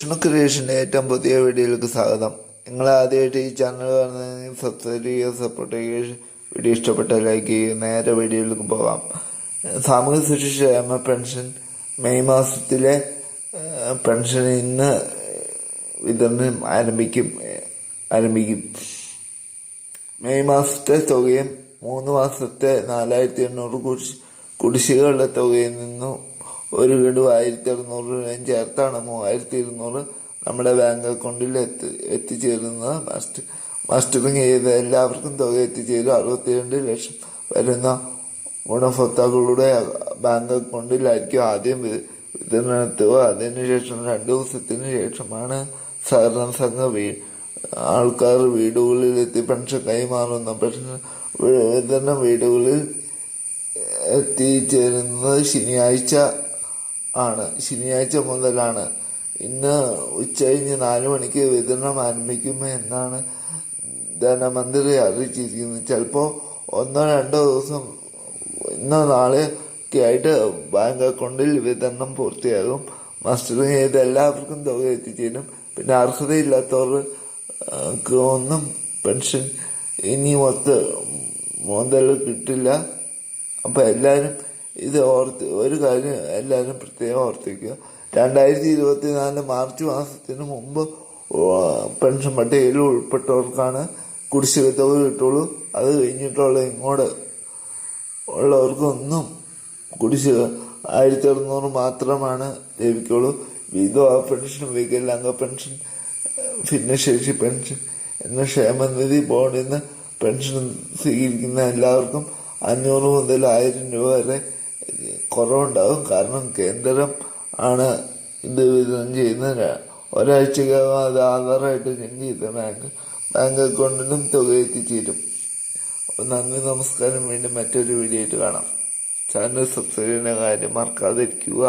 വിഷ്ണു ക്രിയേഷന്റെ ഏറ്റവും പുതിയ വീഡിയോയിലേക്ക് സ്വാഗതം. നിങ്ങൾ ആദ്യമായിട്ട് ഈ ചാനൽ കാണുന്നതിന് സബ്സ്ക്രൈബ് ചെയ്യുക സപ്പോർട്ട് ചെയ്യുക വീഡിയോ ഇഷ്ടപ്പെട്ട ലൈക്ക് ചെയ്യുക. നേരെ വീഡിയോയിലേക്ക് പോകാം. സാമൂഹ്യ സുരക്ഷ ക്ഷേമ പെൻഷൻ മെയ് മാസത്തിലെ പെൻഷൻ ഇന്ന് വിതരണം ആരംഭിക്കും ആരംഭിക്കും. മെയ് മാസത്തെ തുകയും മൂന്ന് മാസത്തെ നാലായിരത്തി എണ്ണൂറ് കുടിശ് കുടിശ്ശികകളുടെ തുകയിൽ നിന്നും ഒരു വീട് ആയിരത്തി അറുന്നൂറ് രൂപയും ചേർത്താണ് മൂവായിരത്തി ഇരുന്നൂറ് നമ്മുടെ ബാങ്ക് അക്കൗണ്ടിൽ എത്തി എത്തിച്ചേരുന്നത് മസ്റ്റ് മസ്റ്ററിങ് ചെയ്ത എല്ലാവർക്കും തുക എത്തിച്ചേരും. അറുപത്തിരണ്ട് ലക്ഷം വരുന്ന ഗുണഭോക്താക്കളുടെ ബാങ്ക് അക്കൗണ്ടിലായിരിക്കും ആദ്യം വിതരണം എത്തുക അതിനുശേഷം രണ്ടു ദിവസത്തിന് ശേഷമാണ് സഹകരണ സംഘ വീ ആൾക്കാർ വീടുകളിൽ എത്തി പെൻഷൻ കൈമാറുന്ന പെൻഷൻ വിതരണം വീടുകളിൽ എത്തിച്ചേരുന്നത് ശനിയാഴ്ച ആണ്. ശനിയാഴ്ച മുതലാണ്. ഇന്ന് ഉച്ചകഴിഞ്ഞ് നാല് മണിക്ക് വിതരണം ആരംഭിക്കുമെന്നാണ് ധനമന്ത്രി അറിയിച്ചിരിക്കുന്നത്. ചിലപ്പോൾ ഒന്നോ രണ്ടോ ദിവസം ഇന്നോ നാളെ ഒക്കെ ആയിട്ട് ബാങ്ക് അക്കൗണ്ടിൽ വിതരണം പൂർത്തിയാകും. മസ്റ്ററിങ് ചെയ്ത് എല്ലാവർക്കും തുക എത്തിച്ചേരും. പിന്നെ അർഹതയില്ലാത്തവർക്ക് ഒന്നും പെൻഷൻ ഇനി മൊത്ത മുതൽ കിട്ടില്ല. അപ്പോൾ എല്ലാവരും ഇത് ഓർത്ത് ഒരു കാര്യം എല്ലാവരും പ്രത്യേകം ഓർത്തിക്കുക രണ്ടായിരത്തി ഇരുപത്തി നാല് മാർച്ച് മാസത്തിന് മുമ്പ് പെൻഷൻ പട്ടികയിൽ ഉൾപ്പെട്ടവർക്കാണ് കുടിശ്ശിക തുക കിട്ടുള്ളൂ. അത് കഴിഞ്ഞിട്ടുള്ള ഇങ്ങോട്ട് ഉള്ളവർക്കൊന്നും കുടിശ്ശിക ആയിരത്തി അറുന്നൂറ് മാത്രമാണ് ലഭിക്കുള്ളൂ. വിധവ പെൻഷൻ വികലാംഗ പെൻഷൻ ഭിന്നശേഷി പെൻഷൻ എന്ന ക്ഷേമനിധി ബോർഡിൽ നിന്ന് പെൻഷൻ സ്വീകരിക്കുന്ന എല്ലാവർക്കും അഞ്ഞൂറ് മുതൽ ആയിരം രൂപ വരെ കുറവുണ്ടാകും. കാരണം കേന്ദ്രം ആണ് ഇത് വിതരണം ചെയ്യുന്നത്. ഒരാഴ്ചക്കകം അത് ആധാറായിട്ട് ലിങ്ക് ചെയ്ത ബാങ്ക് ബാങ്ക് അക്കൗണ്ടിലും തുക എത്തിച്ചേരും. നന്ദി നമസ്കാരം. വീണ്ടും മറ്റൊരു വീഡിയോ ആയിട്ട് കാണാം. ചാനൽ സബ്സ്ക്രൈബ് ചെയ്യുന്ന കാര്യം മറക്കാതിരിക്കുക.